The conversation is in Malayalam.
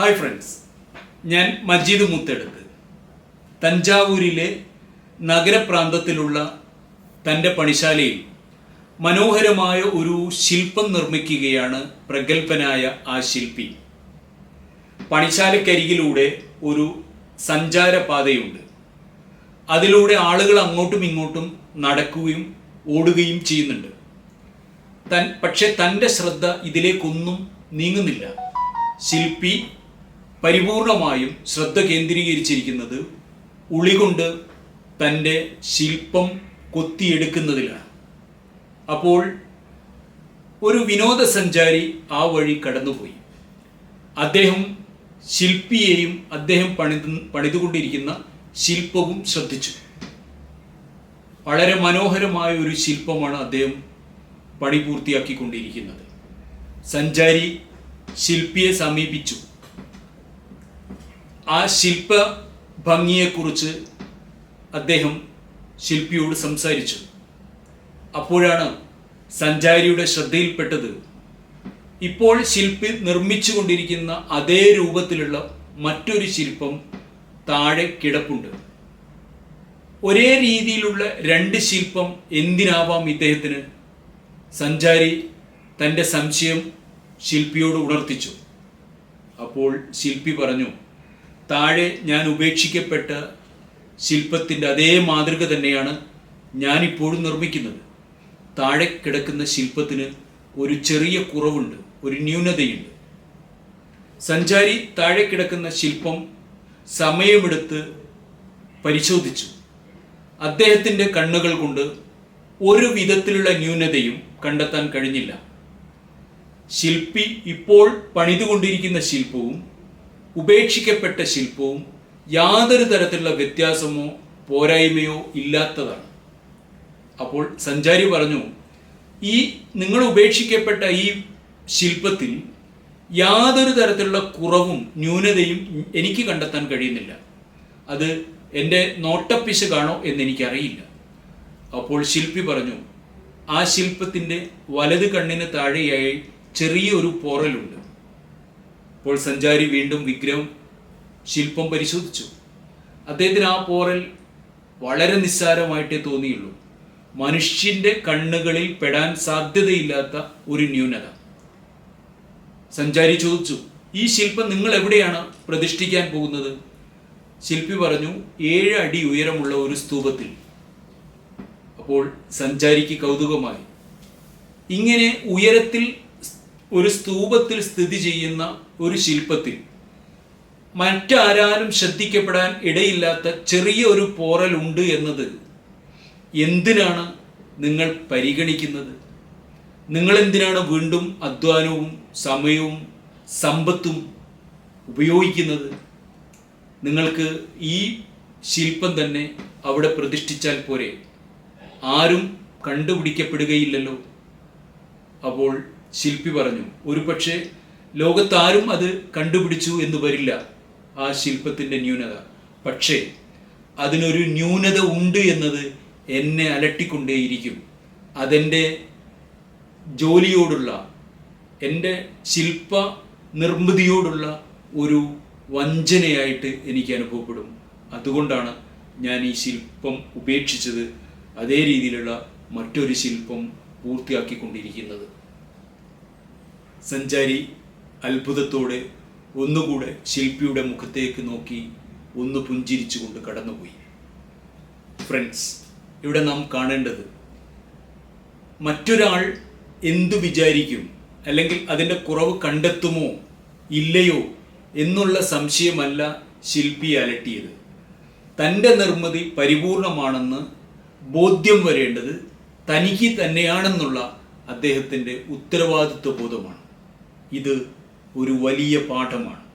ഹായ് ഫ്രണ്ട്സ് ഞാൻ മജീദ് മുത്തെടുത്ത്. തഞ്ചാവൂരിലെ നഗരപ്രാന്തത്തിലുള്ള തന്റെ പണിശാലയിൽ മനോഹരമായ ഒരു ശില്പം നിർമ്മിക്കുകയാണ് പ്രഗത്ഭനായ ആ ശില്പി. പണിശാലക്കരികിലൂടെ ഒരു സഞ്ചാരപാതയുണ്ട്. അതിലൂടെ ആളുകൾ അങ്ങോട്ടും ഇങ്ങോട്ടും നടക്കുകയും ഓടുകയും ചെയ്യുന്നുണ്ട്. തൻ പക്ഷെ തന്റെ ശ്രദ്ധ ഇതിലേക്കൊന്നും നീങ്ങുന്നില്ല. ശില്പി പരിപൂർണമായും ശ്രദ്ധ കേന്ദ്രീകരിച്ചിരിക്കുന്നത് ഉളികൊണ്ട് തന്റെ ശില്പം കൊത്തിയെടുക്കുന്നതിലാണ്. അപ്പോൾ ഒരു വിനോദസഞ്ചാരി ആ വഴി കടന്നുപോയി. അദ്ദേഹം ശില്പിയെയും അദ്ദേഹം പണിത് പണിതുകൊണ്ടിരിക്കുന്ന ശില്പവും ശ്രദ്ധിച്ചു. വളരെ മനോഹരമായ ഒരു ശില്പമാണ് അദ്ദേഹം പണി പൂർത്തിയാക്കിക്കൊണ്ടിരിക്കുന്നത് സഞ്ചാരി ശില്പിയെ സമീപിച്ചു. ആ ശില്പ ഭംഗിയെക്കുറിച്ച് അദ്ദേഹം ശില്പിയോട് സംസാരിച്ചു. അപ്പോഴാണ് സഞ്ചാരിയുടെ ശ്രദ്ധയിൽപ്പെട്ടത്. ഇപ്പോൾ ശില്പി നിർമ്മിച്ചു കൊണ്ടിരിക്കുന്ന അതേ രൂപത്തിലുള്ള മറ്റൊരു ശില്പം താഴെ കിടപ്പുണ്ട്. ഒരേ രീതിയിലുള്ള രണ്ട് ശില്പം എന്തിനാവാം ഇദ്ദേഹത്തിന്? സഞ്ചാരി തന്റെ സംശയം ശില്പിയോട് ഉണർത്തിച്ചു. അപ്പോൾ ശില്പി പറഞ്ഞു താഴെ ഞാൻ ഉപേക്ഷിക്കപ്പെട്ട ശില്പത്തിന്റെ അതേ മാതൃക തന്നെയാണ് ഞാനിപ്പോഴും നിർമ്മിക്കുന്നത്. താഴെ കിടക്കുന്ന ശില്പത്തിന് ഒരു ചെറിയ കുറവുണ്ട് ഒരു ന്യൂനതയുണ്ട്. സഞ്ചാരി താഴെ കിടക്കുന്ന ശില്പം സമയമെടുത്ത് പരിശോധിച്ചു. അദ്ദേഹത്തിന്റെ കണ്ണുകൾ കൊണ്ട് ഒരു വിധത്തിലുള്ള ന്യൂനതയും കണ്ടെത്താൻ കഴിഞ്ഞില്ല. ശില്പി ഇപ്പോൾ പണിതുകൊണ്ടിരിക്കുന്ന ശില്പവും ഉപേക്ഷിക്കപ്പെട്ട ശില്പവും യാതൊരു തരത്തിലുള്ള വ്യത്യാസമോ പോരായ്മയോ ഇല്ലാത്തതാണ്. അപ്പോൾ സഞ്ചാരി പറഞ്ഞു ഈ നിങ്ങൾ ഉപേക്ഷിക്കപ്പെട്ട ഈ ശില്പത്തിൽ യാതൊരു തരത്തിലുള്ള കുറവും ന്യൂനതയും എനിക്ക് കണ്ടെത്താൻ കഴിയുന്നില്ല. അത് എന്റെ നോട്ടപ്പിശകാണോ എന്നെനിക്കറിയില്ല. അപ്പോൾ ശില്പി പറഞ്ഞു ആ ശില്പത്തിന്റെ വലത് കണ്ണിന് താഴെയായി ചെറിയൊരു പോറലുണ്ട്. അപ്പോൾ സഞ്ചാരി വീണ്ടും വിഗ്രഹം ശില്പം പരിശോധിച്ചു. അദ്ദേഹത്തിന് ആ പോറൽ വളരെ നിസ്സാരമായിട്ടേ തോന്നിയുള്ളൂ. മനുഷ്യന്റെ കണ്ണുകളിൽ പെടാൻ സാധ്യതയില്ലാത്ത ഒരു ന്യൂനത. സഞ്ചാരി ചോദിച്ചു ഈ ശില്പം നിങ്ങൾ എവിടെയാണ് പ്രതിഷ്ഠിക്കാൻ പോകുന്നത്? ശില്പി പറഞ്ഞു ഏഴ് അടി ഉയരമുള്ള ഒരു സ്തൂപത്തിൽ. അപ്പോൾ സഞ്ചാരിക്ക് കൗതുകമായി. ഇങ്ങനെ ഉയരത്തിൽ ഒരു സ്തൂപത്തിൽ സ്ഥിതി ചെയ്യുന്ന ഒരു ശില്പത്തിൽ. മറ്റാരാലും ശ്രദ്ധിക്കപ്പെടാൻ ഇടയില്ലാത്ത ചെറിയ ഒരു പോറൽ ഉണ്ട് എന്നത് എന്തിനാണ് നിങ്ങൾ പരിഗണിക്കുന്നത്? നിങ്ങൾ എന്തിനാണ് വീണ്ടും അധ്വാനവും സമയവും സമ്പത്തും ഉപയോഗിക്കുന്നത്? നിങ്ങൾക്ക് ഈ ശില്പം തന്നെ അവിടെ പ്രതിഷ്ഠിച്ചാൽ പോരെ. ആരും കണ്ടുപിടിക്കപ്പെടുകയില്ലല്ലോ. അപ്പോൾ ശില്പി പറഞ്ഞു ഒരു പക്ഷേ ലോകത്താരും അത് കണ്ടുപിടിച്ചു എന്ന് വരില്ല ആ ശില്പത്തിന്റെ ന്യൂനത. പക്ഷേ അതിനൊരു ന്യൂനത ഉണ്ട് എന്നത് എന്നെ അലട്ടിക്കൊണ്ടേയിരിക്കും. അതെന്റെ ജോലിയോടുള്ള എന്റെ ശില്പ നിർമ്മിതിയോടുള്ള ഒരു വഞ്ചനയായിട്ട് എനിക്ക് അനുഭവപ്പെടും. അതുകൊണ്ടാണ് ഞാൻ ഈ ശില്പം ഉപേക്ഷിച്ചത്. അതേ രീതിയിലുള്ള മറ്റൊരു ശില്പം പൂർത്തിയാക്കിക്കൊണ്ടിരിക്കുന്നത്. സഞ്ചാരി അത്ഭുതത്തോടെ ഒന്നുകൂടെ ശില്പിയുടെ മുഖത്തേക്ക് നോക്കി ഒന്ന് പുഞ്ചിരിച്ചുകൊണ്ട് കടന്നുപോയി. ഫ്രണ്ട്സ് ഇവിടെ നാം കാണേണ്ടത് മറ്റൊരാൾ എന്തു വിചാരിക്കും അല്ലെങ്കിൽ അതിന്റെ കുറവ് കണ്ടെത്തുമോ ഇല്ലയോ എന്നുള്ള സംശയമല്ല ശില്പി അലട്ടിയത്. തന്റെ നിർമ്മിതി പരിപൂർണമാണെന്ന് ബോധ്യം വരേണ്ടത് തനിക്ക് തന്നെയാണെന്നുള്ള അദ്ദേഹത്തിന്റെ ഉത്തരവാദിത്വ ബോധമാണ് ഇത് ഒരു വലിയ പാഠമാണ്.